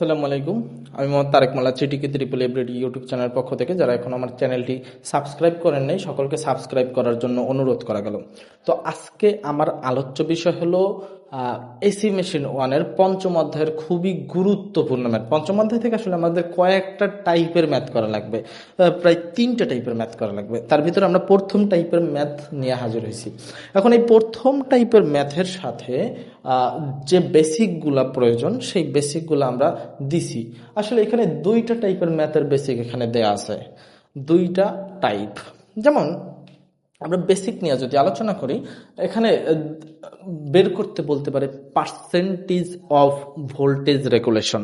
আসসালামু আলাইকুম। আমি মোহাম্মদ তারেক মোল্লা চিটিকে ত্রিপুল এভরিডি ইউটিউব চ্যানেল পক্ষ থেকে। যারা এখন আমার চ্যানেলটি সাবস্ক্রাইব করেন নাই, সকলকে সাবস্ক্রাইব করার জন্য অনুরোধ করা গেল। তো আজকে আমার আলোচ্য বিষয় হলো এসি মেশিন ওয়ানের পঞ্চম অধ্যায়ের খুবই গুরুত্বপূর্ণ ম্যাথ পঞ্চম অধ্যায় থেকে আসলে আমাদের কয়েকটা টাইপের ম্যাথ করা লাগবে প্রায় তিনটা টাইপের ম্যাথ করা লাগবে। তার ভিতরে আমরা প্রথম টাইপের ম্যাথ নিয়ে হাজির হয়েছি। এখন এই প্রথম টাইপের ম্যাথের সাথে যে বেসিকগুলা প্রয়োজন, সেই বেসিকগুলো আমরা দিছি। আসলে এখানে দুইটা টাইপের ম্যাথের বেসিক এখানে দেয়া আছে। দুইটা টাইপ যেমন আমরা বেসিক নিয়ে যদি আলোচনা করি, এখানে বের করতে বলতে পারে পার্সেন্টেজ অফ ভোল্টেজ রেগুলেশন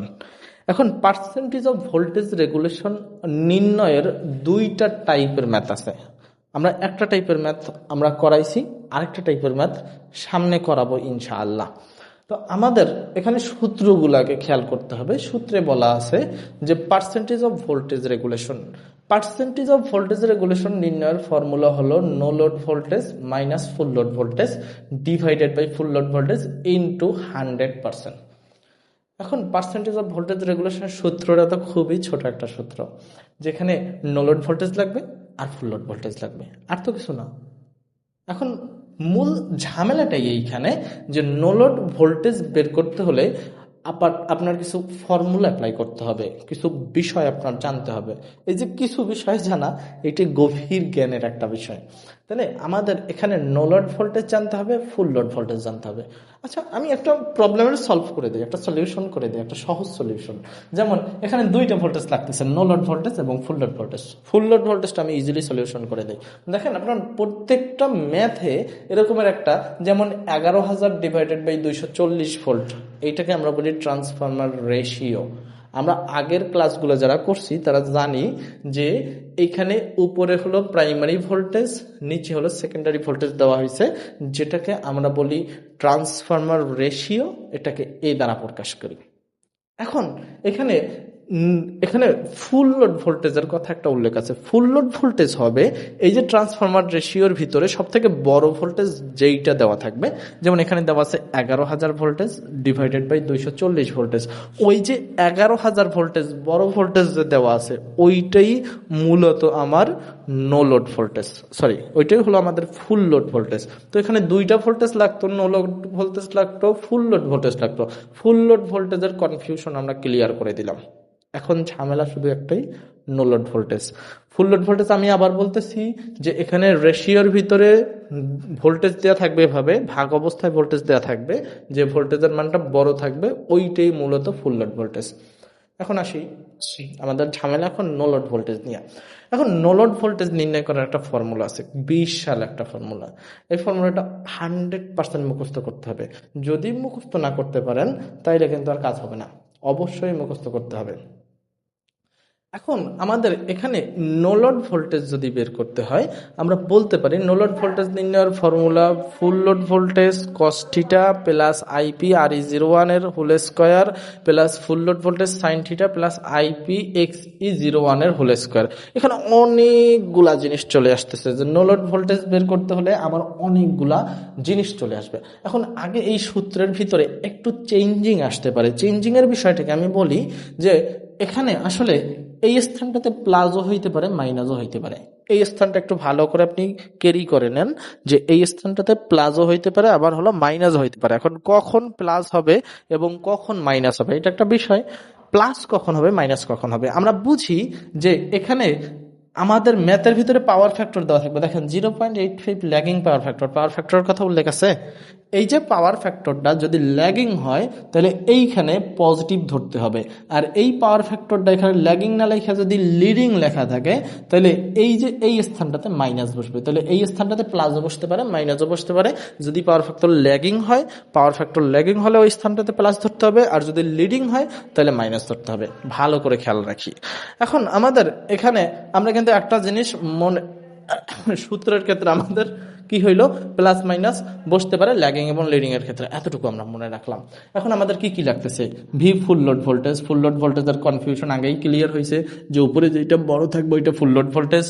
এখন পার্সেন্টেজ অফ ভোল্টেজ রেগুলেশন নির্ণয়ের দুইটা টাইপের ম্যাথ আছে। আমরা একটা টাইপের ম্যাথ আমরা করাইছি, আরেকটা টাইপের ম্যাথ সামনে করাবো ইনশাআল্লাহ। তো আমাদের এখানে সূত্রগুলাকে খেয়াল করতে হবে। সূত্রে বলা আছে যে percentage of voltage regulation percentage of voltage regulation নির্ণয়ের ফর্মুলা হলো no load voltage minus full load voltage divided by full load voltage into hundred percent এখন পার্সেন্টেজ অফ ভোল্টেজ রেগুলেশনের সূত্রটা তো খুবই ছোট একটা সূত্র, যেখানে নো লোড ভোল্টেজ লাগবে আর ফুল লোড ভোল্টেজ লাগবে, আর তো কিছু না। এখন মূল ঝামেলাটাই এইখানে যে নোলোড ভোল্টেজ বের করতে হলে আপনার কিছু ফর্মুলা অ্যাপ্লাই করতে হবে, কিছু বিষয় আপনার জানতে হবে। এই যে কিছু বিষয় জানা, এটি গভীর জ্ঞানের একটা বিষয়। তাহলে আমাদের এখানে নো লোড ভোল্টেজ জানতে হবে ফুল লোড ভোল্টেজ জানতে হবে। আচ্ছা আমি একটা প্রবলেমের সলভ করে দিই, একটা সলিউশন করে দিই, একটা সহজ সলিউশন যেমন, এখানে দুইটা ভোল্টেজ লাগতেছে নো লোড ভোল্টেজ এবং full load voltage full load ভোল্টেজটা আমি ইজিলি সলিউশন করে দিই। দেখেন, আপনার প্রত্যেকটা ম্যাথে এরকমের একটা, যেমন এগারো হাজার ডিভাইডেড বাই দুইশো চল্লিশ ভোল্ট এইটাকে আমরা বলি ট্রান্সফর্মার রেশিও আমরা আগের ক্লাসগুলো যারা করছি, তারা জানি যে এখানে উপরে হলো প্রাইমারি ভোল্টেজ নিচে হলো সেকেন্ডারি ভোল্টেজ দেওয়া হয়েছে, যেটাকে আমরা বলি ট্রান্সফর্মার রেশিও এটাকে এ দ্বারা প্রকাশ করি। এখন, এখানে এখানে ফুল লোড ভোল্টেজের কথা একটা উল্লেখ আছে। ফুল লোড ভোল্টেজ হবে এই যে ট্রান্সফরমার রেশিওর ভিতরে সব থেকে বড় ভোল্টেজ যেইটা দেওয়া থাকবে, যেমন এখানে দেওয়া আছে এগারো হাজার ভোল্টেজ ডিভাইডেড বাই দুইশো চল্লিশ ভোল্টেজ ওই যে এগারো হাজার ভোল্টেজ বড় ভোল্টেজ যে দেওয়া আছে, ওইটাই মূলত আমার নো লোড ভোল্টেজ সরি ওইটাই হলো আমাদের ফুল লোড ভোল্টেজ তো এখানে দুইটা ভোল্টেজ লাগতো নো লোড ভোল্টেজ লাগতো ফুল লোড ভোল্টেজ লাগতো। ফুল লোড ভোল্টেজের কনফিউশন আমরা ক্লিয়ার করে দিলাম। এখন ঝামেলা শুধু একটাই no load voltage full load voltage আমি আবার বলতেছি যে এখানে রেশিওর ভিতরে ভোল্টেজ দেওয়া থাকবে এভাবে ভাগ অবস্থায় ভোল্টেজ দেওয়া থাকবে যে ভোল্টেজের মানটা বড় থাকবে ওইটাই মূলত ফুল লোড ভোল্টেজ এখন আসি আমাদের ঝামেলা এখন নো লোড ভোল্টেজ নিয়ে। এখন নো লোড ভোল্টেজ নির্ণয় করার একটা ফর্মুলা আছে বিশাল একটা ফর্মুলা এই ফর্মুলাটা হান্ড্রেড পার্সেন্ট মুখস্থ করতে হবে। যদি মুখস্থ না করতে পারেন তাইলে কিন্তু আর কাজ হবে না। অবশ্যই মুখস্থ করতে হবে। এখন আমাদের এখানে নোলোড ভোল্টেজ যদি বের করতে হয়, আমরা বলতে পারি নোলোড ভোল্টেজ নির্ণয়ের formula full load voltage কস্টিটা plus IP R E zero ওয়ানের whole square plus full load voltage sine theta plus IP X E zero ওয়ানের হোল স্কোয়ার এখানে অনেকগুলা জিনিস চলে আসতেছে যে নোলোড ভোল্টেজ বের করতে হলে আমার অনেকগুলা জিনিস চলে আসবে। এখন আগে এই সূত্রের ভিতরে একটু চেঞ্জিং আসতে পারে। চেঞ্জিংয়ের বিষয়টাকে আমি বলি যে এখানে আসলে এই স্থানটাতে প্লাজও হইতে পারে, মাইনাসও হইতে পারে। এই স্থানটা একটু ভালো করে আপনি ক্যারি করে নেন যে এই স্থানটাতে প্লাজও হইতে পারে, আবার হলো মাইনাস হইতে পারে। এখন কখন প্লাস হবে এবং কখন মাইনাস হবে, এটা একটা বিষয়। প্লাস কখন হবে, মাইনাস কখন হবে? আমরা বুঝি যে এখানে আমাদের ম্যাথের ভিতরে পাওয়ার ফ্যাক্টর দেওয়া থাকবে। দেখেন zero point eight five lagging power factor power ফ্যাক্টরের কথা উল্লেখ আছে। এই যে পাওয়ার ফ্যাক্টরটা যদি ল্যাগিং হয়, তাহলে এইখানে পজিটিভ ধরতে হবে। আর এই পাওয়ার ফ্যাক্টরটা এখানে ল্যাগিং না লেখা, যদি লিডিং লেখা থাকে, তাহলে এই যে এই স্থানটাতে মাইনাস বসবে। তাহলে এই স্থানটাতে প্লাসও বসতে পারে মাইনাসও বসতে পারে। যদি পাওয়ার ফ্যাক্টর ল্যাগিং হয় পাওয়ার ফ্যাক্টর ল্যাগিং হলে ওই স্থানটাতে প্লাস ধরতে হবে। আর যদি লিডিং হয়, তাহলে মাইনাস ধরতে হবে। ভালো করে খেয়াল রাখি। এখন আমাদের এখানে আমরা কিন্তু একটা জিনিস মনে, সূত্রের ক্ষেত্রে আমাদের কি হইল? প্লাস মাইনাস বসতে পারে ল্যাগিং এবং লিডিং এর ক্ষেত্রে। এতটুকু আমরা মনে রাখলাম। এখন আমাদের কি কি লাগতেছে? V full load voltage full load ভোল্টেজের কনফিউশন আগেই ক্লিয়ার হয়েছে যে উপরে যেটা বড় থাকবে ওইটা ফুল লোড ভোল্টেজ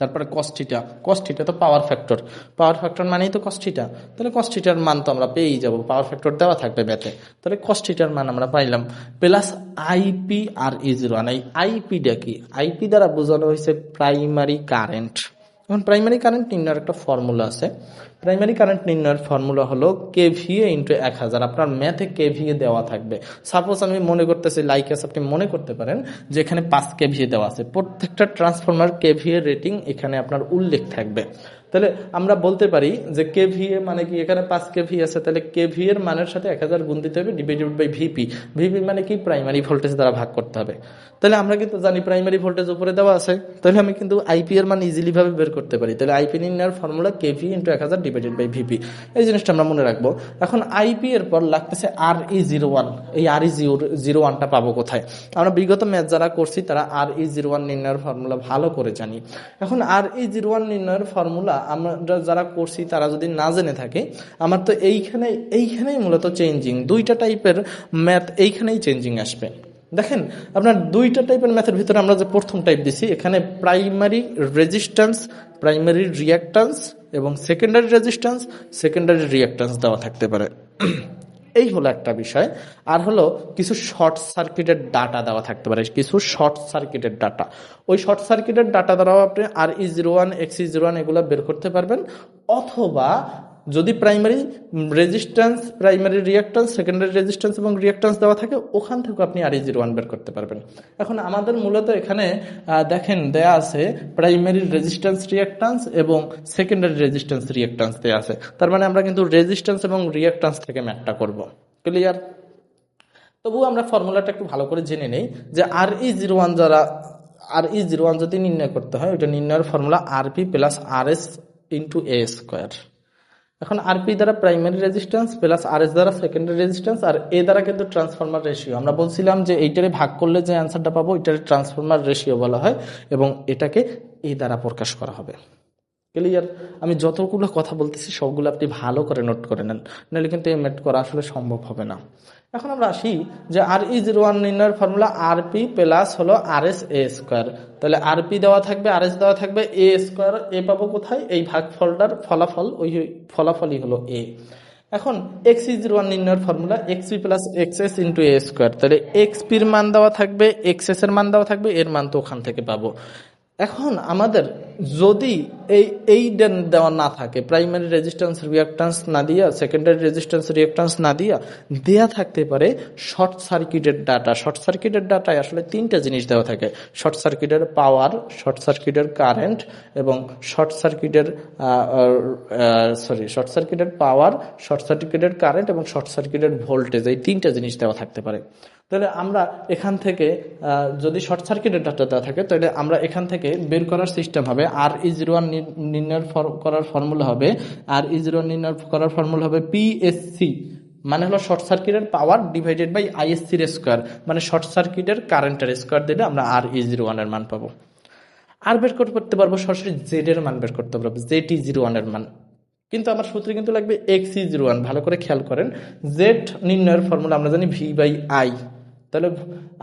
তারপরে কস্টিটা কস্টিটা তো পাওয়ার ফ্যাক্টর পাওয়ার ফ্যাক্টর মানেই তো কস্টিটা তাহলে কস্টিটার মান তো আমরা পেয়েই যাব। পাওয়ার ফ্যাক্টর দেওয়া থাকবে ব্যাথে তাহলে কস্টিটার মান আমরা পাইলাম। Plus IP R E one এই আইপিটা কি? আইপি দ্বারা বোঝানো হয়েছে প্রাইমারি কারেন্ট এখন প্রাইমারি কারেন্ট নির্ণয়ের একটা ফর্মুলা আছে। প্রাইমারি কারেন্ট নির্ণয়ের ফর্মুলা হলো কেভিএ ইন্টু এক হাজার। আপনার ম্যাথে কেভিএ দেওয়া থাকবে। সাপোজ আমি মনে করতেছি লাইক এস আপনি মনে করতে পারেন যে এখানে পাঁচ কেভিএ দেওয়া আছে। প্রত্যেকটা ট্রান্সফরমার কেভিএ রেটিং এখানে আপনার উল্লেখ থাকবে। তাহলে আমরা বলতে পারি যে কেভিএ মানে কি? এখানে পাঁচ কে ভি আছে, তাহলে কেভি এর মানের সাথে এক হাজার গুণ দিতে হবে ডিভাইডেড বাই ভিপি ভিপি মানে কি? প্রাইমারি ভোল্টেজ দ্বারা ভাগ করতে হবে। তাহলে আমরা কিন্তু জানি প্রাইমারি ভোল্টেজ উপরে দেওয়া আছে। তাহলে আমি কিন্তু আইপি এর মান ইজিলি ভাবে বের করতে পারি। তাহলে আইপি নির্ণয়ের ফর্মুলা কে ভি ইন্টু এক হাজার ডিভাইডেড বাই ভিপি এই জিনিসটা আমরা মনে রাখব। এখন আইপি এর পর লাগতেছে আর ই জিরো ওয়ান এই আর ই জিরো ওয়ানটা পাবো কোথায়? আমরা বিগত ম্যাচ যারা করছি, তারা আর ই জিরো ওয়ান নির্ণয়ের ফর্মুলা ভালো করে জানি। এখন আর ই জিরো ওয়ান নির্ণয়ের ফর্মুলা আমরা যারা করছি, তারা যদি না জেনে থাকে, আমার তো এইখানে, এইখানেই মূলত চেঞ্জিং দুইটা টাইপের ম্যাথ এইখানেই চেঞ্জিং আসবে। দেখেন, আপনার দুইটা টাইপের ম্যাথের ভিতরে আমরা যে প্রথম টাইপ দিছি, এখানে প্রাইমারি রেজিস্ট্যান্স প্রাইমারি রিয়াক্টান্স এবং সেকেন্ডারি রেজিস্ট্যান্স সেকেন্ডারি রিয়াক্টান্স দেওয়া থাকতে পারে। এই হলো একটা বিষয়। আর হলো কিছু শর্ট সার্কিটের ডাটা দেওয়া থাকতে পারে, কিছু শর্ট সার্কিটের ডাটা ওই শর্ট সার্কিটের ডাটা দ্বারাও আপনি R E zero one X E zero one এগুলো বের করতে পারবেন, অথবা যদি primary resistance primary reactance secondary resistance এবং রিয়াক্টান্স দেওয়া থাকে, ওখান থেকে আপনি আর জিরো ওয়ান বের করতে পারবেন। এখন আমাদের মূলত এখানে দেখেন দেয়া আছে প্রাইমারি রেজিস্ট্যান্স রিয়াক্টান্স এবং সেকেন্ডারি রেজিস্ট্যান্স রিয়াক্টান্স দেওয়া আছে। তার মানে আমরা কিন্তু রেজিস্ট্যান্স এবং রিয়াক্টান্স থেকে ম্যাটটা করব। ক্লিয়ার তবুও আমরা ফর্মুলাটা একটু ভালো করে জেনে নেই যে আর ই জিরো ওয়ান যারা আর ই জিরো ওয়ান যদি নির্ণয় করতে হয়, ওইটা নির্ণয়ের formula R P plus R S into A square এখন আরপি দ্বারা primary resistance plus R S দ্বারা সেকেন্ডারি রেজিস্ট্যান্স আর এ দ্বারা কিন্তু ট্রান্সফর্মার রেশিও আমরা বলছিলাম যে এইটারে ভাগ করলে যে অ্যান্সারটা পাবো এটারে ট্রান্সফর্মার রেশিও বলা হয় এবং এটাকে এ দ্বারা প্রকাশ করা হবে। ক্লিয়ার আমি যতগুলো কথা বলতেছি, সবগুলো আপনি ভালো করে নোট করে নেন। নাহলে কিন্তু এই মেট করা আসলে সম্ভব হবে না। এখন আমরা আসি যে আর ই জিরো ওয়ান নির্ণয়ের ফর্মুলা আর পি প্লাস হলো আর এস এ স্কোয়ার। তাহলে আর পি দেওয়া থাকবে, আর এস দেওয়া থাকবে, এ স্কোয়ার, এ পাবো কোথায়? এই ভাগ ফলটার ফলাফল, ওই ফলাফলই হলো এ। এখন এক্স ই জিরো ওয়ান নির্ণয়ের formula, X P plus X S into A square. তাহলে এক্স পির মান দেওয়া থাকবে, এক্স এস এর মান দেওয়া থাকবে, এর মান তো ওখান থেকে পাবো। এখন আমাদের যদি এই এই দেওয়া না থাকে প্রাইমারি রেজিস্ট্যান্স রিয়াক্টান্স না দিয়া সেকেন্ডারি রেজিস্ট্যান্স রিয়াক্টান্স না দিয়া, দেয়া থাকতে পারে শর্ট সার্কিটের ডাটা শর্ট সার্কিটের ডাটায় আসলে তিনটা জিনিস দেওয়া থাকে। শর্ট সার্কিটের পাওয়ার শর্ট সার্কিটের কারেন্ট এবং শর্ট সার্কিটের সরি শর্ট সার্কিটের পাওয়ার শর্ট সার্কিটের কারেন্ট এবং শর্ট সার্কিটের ভোল্টেজ এই তিনটা জিনিস দেওয়া থাকতে পারে। তাহলে আমরা এখান থেকে যদি শর্ট সার্কিটের ডাটা দেওয়া থাকে, তাহলে আমরা এখান থেকে বের করার সিস্টেম হবে। আর ই জিরো ওয়ান নির্ণয় করার ফর্মুলা হবে, আর ই জিরো নির্ণয় করার ফর্মুলা হবে পিএসসি মানে হলো শর্ট সার্কিটের পাওয়ার ডিভাইডেড বাই আইএসসির স্কোয়ার মানে শর্ট সার্কিটের কারেন্টের স্কোয়ার দিলে আমরা আর ই জিরো ওয়ানের মান পাবো। আর বের করতে পারব সরাসরি জেড এর মান বের করতে পারব জেড ই জিরো ওয়ানের মান। কিন্তু আমার সূত্রে কিন্তু লাগবে এক্স ই জিরো ওয়ান ভালো করে খেয়াল করেন। জেড নির্ণয়ের ফর্মুলা আমরা জানি ভি বাই আই তাহলে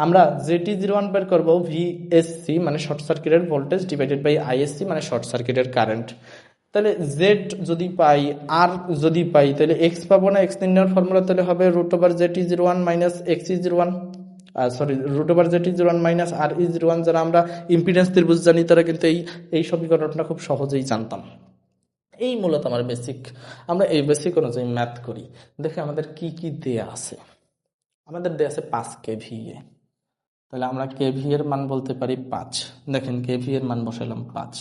আমরা জেটি জিরো ওয়ান বের করব ভিএসসি মানে শর্ট সার্কিটের ভোল্টেজ ডিভাইডেড বাই আইএসসি মানে শর্ট সার্কিটের কারেন্ট তাহলে জেড যদি পাই আর যদি পাই, তাহলে এক্স পাবো না এক্স নির্ণয়ের ফর্মুলা তাহলে হবে root over ZT zero one minus X E zero one sorry root over ZT zero one minus R E zero one যারা আমরা ইম্পিডেন্স ত্রিভুজ জানি, তারা কিন্তু এই এই সমীকরণটা খুব সহজেই জানতাম। এই মূলত আমার বেসিক আমরা এই বেসিক অনুযায়ী ম্যাথ করি। দেখে আমাদের কি কি দেয়া আছে। আমাদের দেয়া আছে পাঁচ কেভিএ তাহলে আমরা কেভি এর মান বলতে পারি পাঁচ। দেখেন কেভি এর মান বসালাম পাঁচ।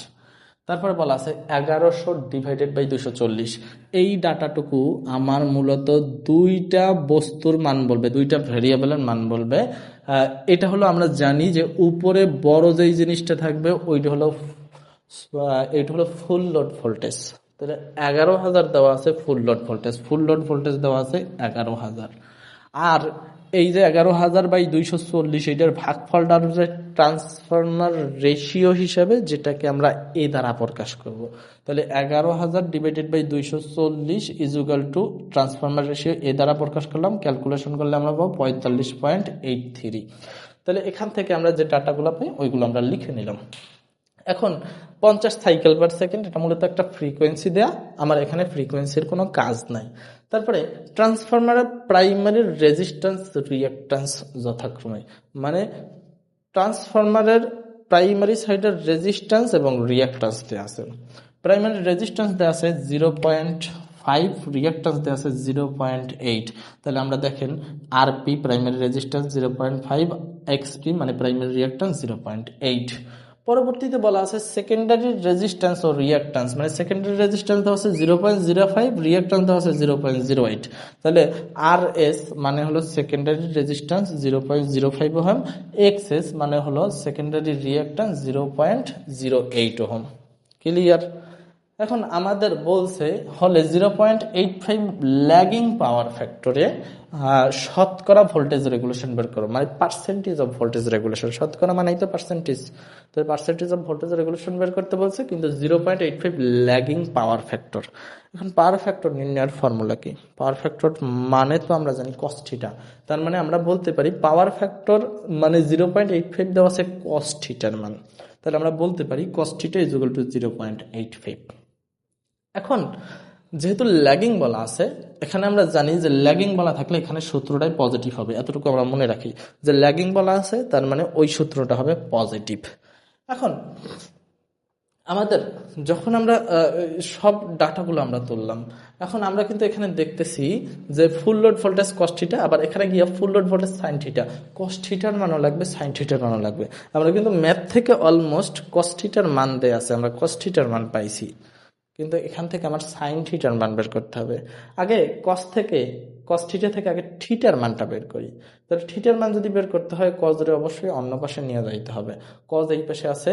তারপরে বলা আছে এগারোশো ডিভাইডেড বাই দুশো চল্লিশ। এই ডাটাটুকু আমার মূলত দুইটা বস্তুর মান বলবে, দুইটা ভ্যারিয়েবলের মান বলবে। এটা হলো আমরা জানি যে উপরে বড় যেই জিনিসটা থাকবে, ওইটা হলো এইটা হলো ফুল লোড ভোল্টেজ। তাহলে এগারো হাজার দেওয়া আছে full load voltage. Full load voltage দেওয়া আছে এগারো হাজার। আর এই যে এগারো হাজার বাই দুইশো চল্লিশ এইটার ভাগফলটার যে ট্রান্সফর্মার রেশিও হিসাবে, যেটাকে আমরা এ দ্বারা প্রকাশ করব। তাহলে এগারো হাজার ডিভাইডেড বাই দুইশো চল্লিশ equal to transformer ratio A দ্বারা প্রকাশ করলাম ক্যালকুলেশন করলে আমরা পাবো পঁয়তাল্লিশ পয়েন্ট এইট থ্রি। তাহলে এখান থেকে আমরা যে ডাটাগুলো পাই, ওইগুলো আমরা লিখে নিলাম। এখন পঞ্চাশ সাইকেল পার সেকেন্ড এটা মূলত একটা ফ্রিকোয়েন্সি দেয়া। আমার এখানে ফ্রিকোয়েন্সির কোনো কাজ নাই। তারপরে ট্রান্সফরমারের প্রাইমারি রেজিস্ট্যান্স রিয়াক্ট্যান্স যথাক্রমে। মানে ট্রান্সফরমারের প্রাইমারি সাইডের রেজিস্ট্যান্স এবং রিয়াক্ট্যান্স দেওয়া আছে। প্রাইমারি রেজিস্ট্যান্স দেওয়া আছে জিরো পয়েন্ট ফাইভ রিয়াক্ট্যান্স দেওয়া আছে জিরো পয়েন্ট এইট তাহলে আমরা দেখেন RP primary resistance zero point five XP মানে primary reactance zero point eight পরবর্তীতে বলা আছে সেকেন্ডারি রেজিস্ট্যান্স ও রিয়াক্ট্যান্স মানে সেকেন্ডারি রেজিস্ট্যান্স হচ্ছে zero point zero five reactance হচ্ছে জিরো পয়েন্ট জিরো এইট তাহলে আর এস মানে হলো secondary resistance zero point zero five ohm X S মানে হলো secondary reactance zero point zero eight ohm. Clear এখন আমাদের বলছে, হলে zero point eight five lagging power ফ্যাক্টরে শতকরা ভোল্টেজ রেগুলেশন বের করো। মানে পার্সেন্টেজ অফ ভোল্টেজ রেগুলেশন শতকরা মানেই তো পার্সেন্টেজ তো পার্সেন্টেজ অফ ভোল্টেজ রেগুলেশন বের করতে বলছে, কিন্তু zero point eight five lagging power factor এখন পাওয়ার ফ্যাক্টর নির্ণয়ের ফর্মুলা কি? পাওয়ার ফ্যাক্টর মানে তো আমরা জানি কস্টিটা তার মানে আমরা বলতে পারি পাওয়ার ফ্যাক্টর মানে জিরো পয়েন্ট এইট ফাইভ দেওয়া আছে কস্টিটার মান। তাহলে আমরা বলতে পারি কস্টিটা is to zero point eight five এখন যেহেতু ল্যাগিং বলা আছে, এখানে আমরা জানি যে ল্যাগিং বলা থাকলে এখানে সূত্রটাই পজিটিভ হবে। এতটুকু আমরা মনে রাখি যে ল্যাগিং বলা আছে, তার মানে ওই সূত্রটা হবে পজিটিভ এখন আমাদের যখন আমরা সব ডাটাগুলো আমরা তুললাম, এখন আমরা কিন্তু এখানে দেখতেছি যে ফুল লোড ভোল্টেজ কস্টিটা আবার এখানে গিয়ে full load voltage sine theta কস্টিটার মানও লাগবে সাইন থিটার মানও লাগবে। আমরা কিন্তু ম্যাথ থেকে অলমোস্ট কস্টিটার মান দেয়া আছে, আমরা কস্টিটার মান পাইছি। কিন্তু এখান থেকে আমার সাইন থিটার মান বের করতে হবে। আগে কস থেকে কস থিটা থেকে আগে থিটার মানটা বের করি। তাহলে থিটার মান যদি বের করতে হয় কজ ধরে অবশ্যই অন্য পাশে নিয়ে যাইতে হবে। কজ এই পাশে আছে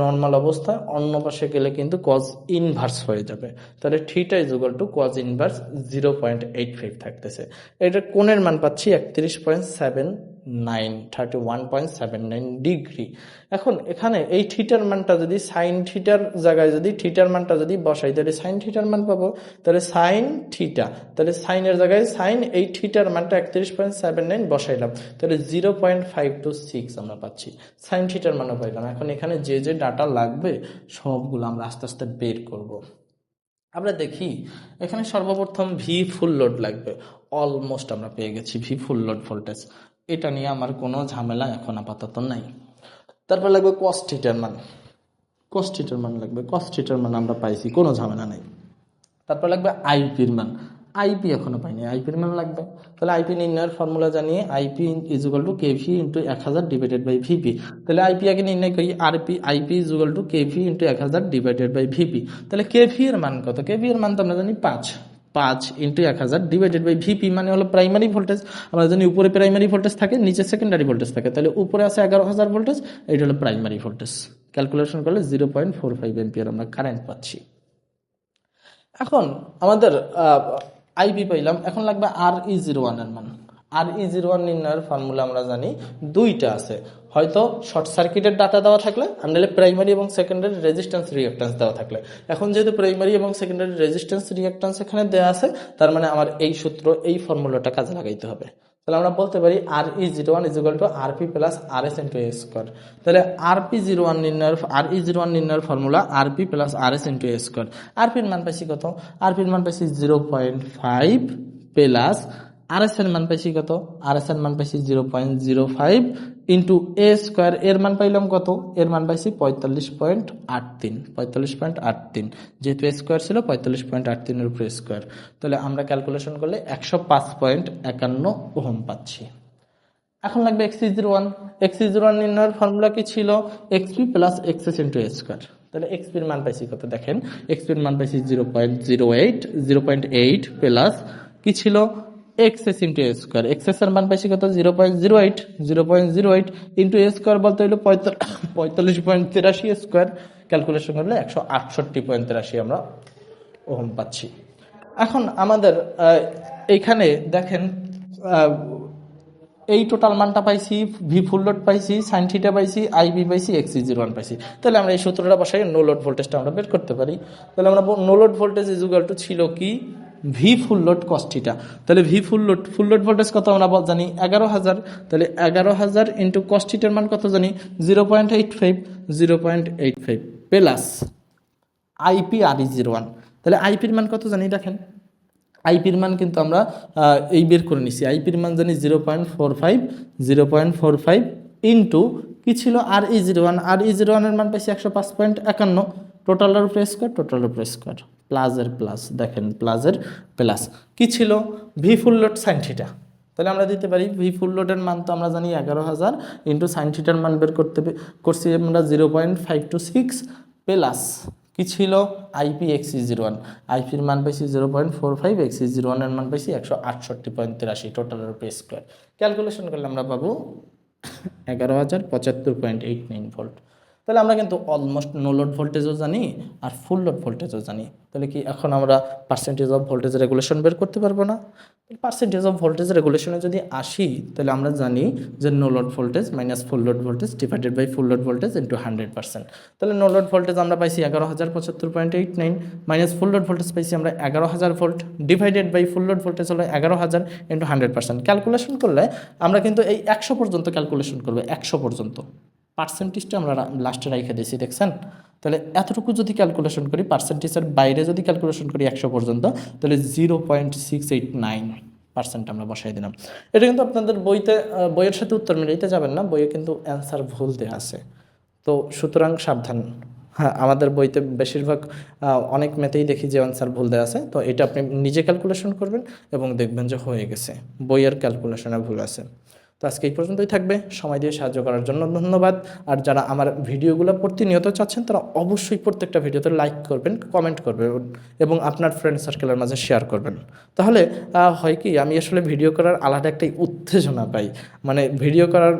নর্মাল অবস্থায় অন্য পাশে গেলে কিন্তু কজ ইনভার্স হয়ে যাবে। তাহলে theta is to cos inverse zero point eight five থাকতেছে। এটা কোণের মান পাচ্ছি একত্রিশ point seven nine thirty one point seven nine degree এখন এখানে এই থিটার মানটা যদি সাইন থিটার জায়গায় যদি থিটার মানটা যদি বসাই, তাহলে সাইন থিটার মান পাবো? তাহলে সাইন থিটা তাহলে সাইনের জায়গায় সাইন এই থিটার মানটা একত্রিশ পয়েন্ট সেভেন নাইন বসাইলাম। তাহলে zero point five two six আমরা পাচ্ছি। সাইন থিটার মানও পাইলাম। এখন এখানে যে যে ডাটা লাগবে, সবগুলো আমরা আস্তে আস্তে বের করব। আমরা দেখি, এখানে সর্বপ্রথম ভি ফুল লোড লাগবে। অলমোস্ট আমরা পেয়ে গেছি ভি ফুল লোড ভোল্টেজ এটা নিয়ে আমার কোনো ঝামেলা এখন আপাতত নাই। তারপর লাগবে কস্টিটার মান কস্টিটার মান লাগবে। কস্টিটার মান আমরা পাইছি, কোনো ঝামেলা নাই। তারপর লাগবে আইপির মান আইপি এখনও পাইনি। আইপির মান লাগবে। তাহলে আইপি নির্ণয়ের ফর্মুলা জানিয়ে IP equal to KV into এক হাজার ডিভাইডেড বাই ভিপি তাহলে আইপি আগে নির্ণয় করি RP IP equal to KV into এক হাজার ডিভাইডেড বাই ভিপি তাহলে কেভি এর মান কত? কেভি এর মান তো আমরা জানি পাঁচ। পাঁচ ইন্টু এক হাজার ডিভাইডেড বাই ভিপি মানে হলো প্রাইমারি ভোল্টেজ আমরা জানি উপরে প্রাইমারি ভোল্টেজ থাকে, নিচে সেকেন্ডারি ভোল্টেজ থাকে, তাহলে উপরে আছে এগারো হাজার ভোল্টেজ এটা হলো প্রাইমারি ভোল্টেজ ক্যালকুলেশন করলে zero point four five ampere আমরা কারেন্ট পাচ্ছি। এখন আমাদের আইপি পাইলাম, এখন লাগবে আর ই জিরো ওয়ানের মান। আর ই জিরো ওয়ান নির্ণয়ের ফর্মুলা আমরা জানি, দুইটা আছে। হয়তো শর্ট সার্কিটের ডাটা দেওয়া থাকলে আর নাহলে প্রাইমারি এবং সেকেন্ডারি রেজিস্ট্যান্স রিয়াক্ট্যান্স দেওয়া থাকলে। এখন যেহেতু প্রাইমারি এবং সেকেন্ডারি রেজিস্ট্যান্স রিয়াক্ট্যান্স এখানে দেওয়া আছে, তার মানে আমার এই সূত্র, এই ফর্মুলাটা কাজে লাগাইতে হবে। তাহলে আমরা বলতে পারি R E zero one is to R P plus R S into a square তাহলে আর পি জিরো ওয়ান নির্ণয়ের আর ই জিরো ওয়ান নির্ণয়ের formula R P plus R S into a square R পির মান পাইছি কত? R পির মান পাইছি zero point five plus R S এর মান পাইছি কত? আর এস এর মান পাইছি zero point zero five into a square এর মান পাইলাম কত? এর মান পাইছি পঁয়তাল্লিশ পয়েন্ট আট তিন, পঁয়তাল্লিশ পয়েন্ট আট তিন। যেহেতু এ স্কোয়ার ছিল, পঁয়তাল্লিশ পয়েন্ট আট তিনের উপরে স্কোয়ার তাহলে আমরা ক্যালকুলেশন করলে একশো পাঁচ পয়েন্ট একান্ন ওহম পাচ্ছি। এখন লাগবে X zero one X zero one নির্ণয়ের ফর্মুলা কি ছিল? X P plus X S into a square তাহলে এক্সপির মান পাইছি কত? দেখেন এক্সপির মান পাইছি zero point zero eight zero point eight plus কি ছিল? X S into a square X S এর মান পাইছি কত? Zero point zero eight zero point zero eight into a square বলতে হলো পঁয়তাল্লিশ পয়েন্ট তিরাশি স্কোয়ার ক্যালকুলেশন করলে একশো আটষট্টি পয়েন্ট তিরাশি আমরা ওহম পাচ্ছি। এখন আমাদের এইখানে দেখেন এই টোটাল মানটা পাইছি ভি ফুল লোড পাইছি সাইন থিটা পাইছি আইবি পাইছি এক্সি জিরো ওয়ান পাইছি। তাহলে আমরা এই সূত্রটা বসাই নো লোড ভোল্টেজটা আমরা বের করতে পারি। তাহলে আমরা no load voltage equal to ছিল কি? V full load cos theta তাহলে V full load full load voltage কত আমরা জানি? এগারো হাজার। তাহলে এগারো হাজার ইন্টু কস্টিটার মান কত জানি? Zero point eight five zero point eight five plus I P R zero one তাহলে আইপির মান কত জানি দেখেন? আইপির মান কিন্তু আমরা এই বের করে নিছি। আইপির মান জানি zero point four five zero point four five into কী ছিল? R E zero one R E zero ওয়ানের মান পাইছি একশো পাঁচ পয়েন্ট একান্ন। টোটালের উপরে স্কোয়ার টোটালের উপরে স্কোয়ার প্লাসের প্লাস, দেখেন প্লাসের প্লাস। কি ছিল? V full load sine theta তাহলে আমরা দিতে পারি ভি ফুল লোডের মান তো আমরা জানি এগারো হাজার ইন্টু সাইন থিটার মান বের করতে করছি আমরা zero point five two six plus কি ছিল? I P X E zero one আইপির মান পাইছি zero point four five X E zero ওয়ানের মান পাইছি একশো আটষট্টি পয়েন্ট তিরাশি টোটালের উপরে স্কোয়ার ক্যালকুলেশন করলে আমরা পাবো এগারো হাজার পঁচাত্তর পয়েন্ট এইট নাইন ভোল্ট তাহলে আমরা কিন্তু অলমোস্ট নো লোড ভোল্টেজও জানি আর ফুল লোড ভোল্টেজও জানি। তাহলে কি এখন আমরা পার্সেন্টেজ অফ ভোল্টেজ রেগুলেশন বের করতে পারব না? পার্সেন্টেজ অফ ভোল্টেজ রেগুলেশনে যদি আসি, তাহলে আমরা জানি যে no load voltage minus full load voltage divided by full load voltage into hundred percent তাহলে নো লোড ভোল্টেজ আমরা পাইছি এগারো হাজার পঁচাত্তর point eight nine minus full load voltage পাইছি আমরা এগারো হাজার volt divided by full load voltage হলো এগারো হাজার ইন্টু হান্ড্রেড পার্সেন্ট ক্যালকুলেশন করলে আমরা কিন্তু এই একশো পর্যন্ত ক্যালকুলেশন করব, একশো পর্যন্ত। পার্সেন্টেজটা আমরা লাস্টে রেখে দিয়েছি, দেখছেন? তাহলে এতটুকু যদি ক্যালকুলেশন করি পার্সেন্টেজের বাইরে যদি ক্যালকুলেশন করি একশো পর্যন্ত, তাহলে zero point six eight nine percent আমরা বসাই দিলাম। এটা কিন্তু আপনাদের বইতে বইয়ের সাথে উত্তর মিলাইতে যাবেন না, বইয়ে কিন্তু অ্যান্সার ভুল দেওয়া আছে। তো সুতরাং সাবধান। হ্যাঁ আমাদের বইতে বেশিরভাগ অনেক মেতেই দেখি যে অ্যান্সার ভুল দেওয়া আছে, তো এটা আপনি নিজে ক্যালকুলেশন করবেন এবং দেখবেন যে হয়ে গেছে। বইয়ের ক্যালকুলেশনে ভুল আছে। তো আজকে এই পর্যন্তই থাকবে। সময় দিয়ে সাহায্য করার জন্য ধন্যবাদ। আর যারা আমার ভিডিওগুলো প্রতিনিয়ত চাচ্ছেন, তারা অবশ্যই প্রত্যেকটা ভিডিওতে লাইক করবেন কমেন্ট করবেন এবং আপনার ফ্রেন্ড সার্কেলের মাঝে শেয়ার করবেন। তাহলে হয় কি, আমি আসলে ভিডিও করার আলাদা একটা উত্তেজনা পাই। মানে ভিডিও করার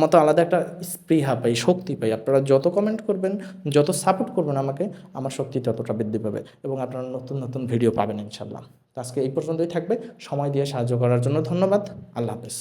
মতো আলাদা একটা স্পৃহা পাই, শক্তি পাই। আপনারা যত কমেন্ট করবেন, যত সাপোর্ট করবেন আমাকে, আমার শক্তি ততটা বৃদ্ধি পাবে এবং আপনারা নতুন নতুন ভিডিও পাবেন ইনশাল্লাহ আজকে এই পর্যন্তই থাকবে। সময় দিয়ে সাহায্য করার জন্য ধন্যবাদ। আল্লাহ হাফেজ।